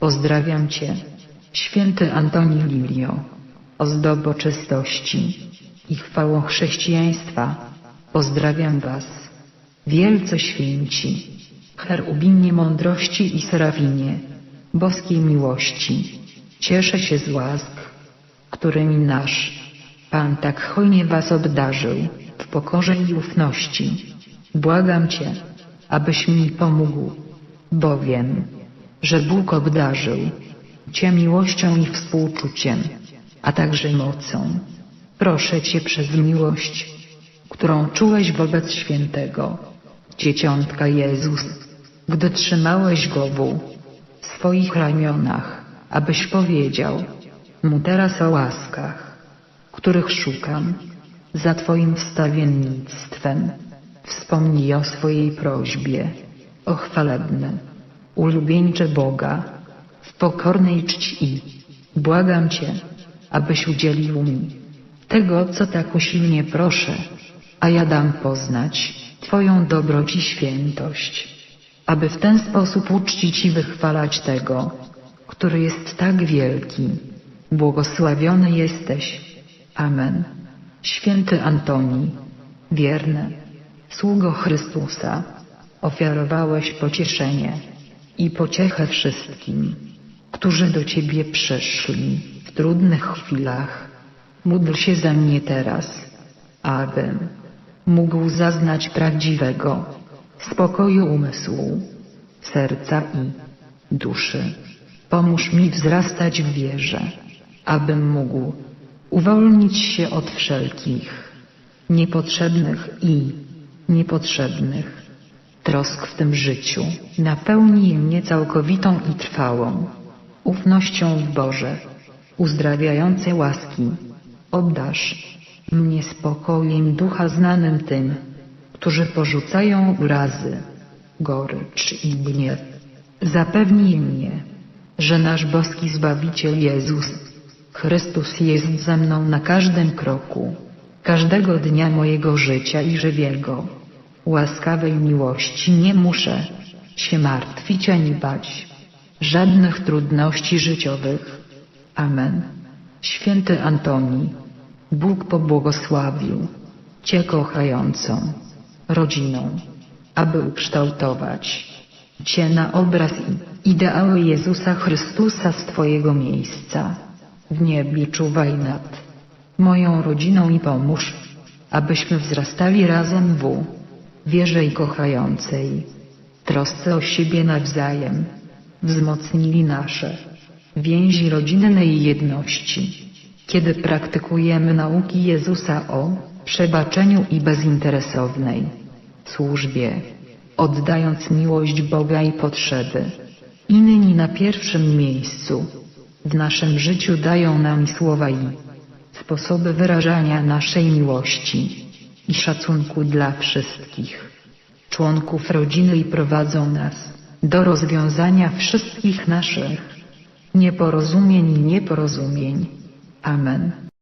Pozdrawiam Cię, święty Antoni Lilio, ozdobo czystości i chwałą chrześcijaństwa. Pozdrawiam Was, wielce święci, cherubinie mądrości i serafinie, boskiej miłości. Cieszę się z łask, którymi nasz Pan tak hojnie Was obdarzył w pokorze i ufności. Błagam Cię, abyś mi pomógł, bo wiem, że Bóg obdarzył Cię miłością i współczuciem, a także mocą. Proszę Cię przez miłość, którą czułeś wobec świętego Dzieciątka Jezus, gdy trzymałeś go w swoich ramionach, abyś powiedział mu teraz o łaskach, których szukam, za Twoim wstawiennictwem. Wspomnij o swojej prośbie, o chwalebny, ulubieńcze Boga, w pokornej czci. Błagam Cię, abyś udzielił mi tego, co tak usilnie proszę, a ja dam poznać Twoją dobroć i świętość, aby w ten sposób uczcić i wychwalać tego, który jest tak wielki. Błogosławiony jesteś. Amen. Święty Antoni, wierny, sługo Chrystusa, ofiarowałeś pocieszenie i pociechę wszystkim, którzy do Ciebie przyszli w trudnych chwilach. Módl się za mnie teraz, abym mógł zaznać prawdziwego spokoju umysłu, serca i duszy. Pomóż mi wzrastać w wierze, abym mógł uwolnić się od wszelkich niepotrzebnych i niepotrzebnych trosk w tym życiu. Napełnij mnie całkowitą i trwałą ufnością w Boże, uzdrawiające łaski. Obdarz mnie spokojem ducha znanym tym, którzy porzucają urazy, gorycz i gniew. Zapewnij mnie, że nasz boski Zbawiciel Jezus Chrystus jest ze mną na każdym kroku, każdego dnia mojego życia i żywiego. Łaskawej miłości nie muszę się martwić ani bać żadnych trudności życiowych. Amen. Święty Antoni, Bóg pobłogosławił Cię kochającą rodziną, aby ukształtować Cię na obraz i ideały Jezusa Chrystusa z Twojego miejsca. W niebie czuwaj nad moją rodziną i pomóż, abyśmy wzrastali razem w wierze i kochającej, trosce o siebie nawzajem, wzmocnili nasze więzi rodzinnej jedności. Kiedy praktykujemy nauki Jezusa o przebaczeniu i bezinteresownej służbie, oddając miłość Boga i potrzeby, inni na pierwszym miejscu w naszym życiu dają nam słowa i sposoby wyrażania naszej miłości i szacunku dla wszystkich członków rodziny i prowadzą nas do rozwiązania wszystkich naszych nieporozumień i nieporozumień. Amen.